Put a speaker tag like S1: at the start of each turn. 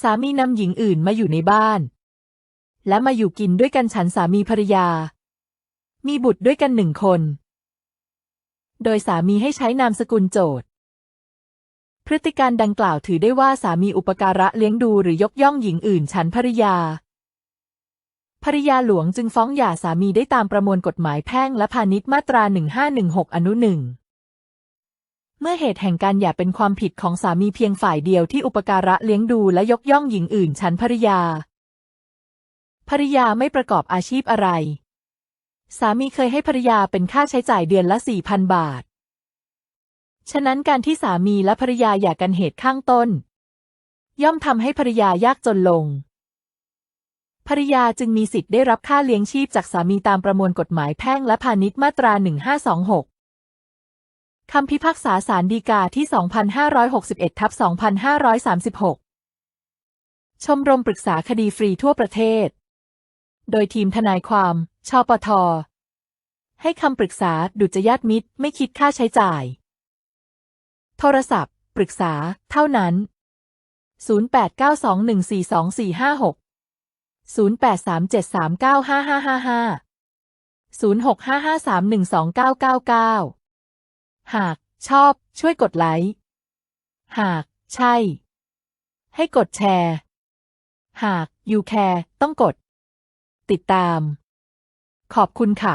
S1: สามีนำหญิงอื่นมาอยู่ในบ้าน และมาอยู่กินด้วยกันฉันสามีภรรยา มีบุตรด้วยกันหนึ่งคน โดยสามีให้ใช้นามสกุลโจทย์พฤติการดังกล่าวถือได้ว่าสามีอุปการะเลี้ยงดูหรือยกย่องหญิงอื่นฉันภริยา ภริยาหลวงจึงฟ้องหย่าสามีได้ตามประมวลกฎหมายแพ่งและพาณิชย์มาตรา 1516 อนุหนึ่ง เมื่อเหตุแห่งการหย่าเป็นความผิดของสามีเพียงฝ่ายเดียวที่อุปการะเลี้ยงดูและยกย่องหญิงอื่นฉันภริยา ภริยาไม่ประกอบอาชีพอะไร สามีเคยให้ภรรยาเป็นค่าใช้จ่ายเดือนละ4,000บาท ฉะนั้นการที่สามีและภรรยาหย่ากันเหตุข้างต้น ย่อมทำให้ภรรยายากจนลงภรรยาจึงมีสิทธิ์ได้รับค่าเลี้ยงชีพจากสามีตามประมวลกฎหมายแพ่งและพาณิชย์มาตรา 1526 คำพิพากษาศาลฎีกาที่ 2561ทับ2536 ชมรมปรึกษาคดีฟรีทั่วประเทศ โดยทีมทนายความ ชปท ให้คำปรึกษาดุจยาติมิตร ไม่คิดค่าใช้จ่าย โทรศัพท์ ปรึกษา เท่านั้น 0892142456 0837395555 0655312999 หากชอบช่วยกดไลค์ หากใช่ ให้กดแชร์ หากยูแคร์ต้องกด ติดตาม ขอบคุณค่ะ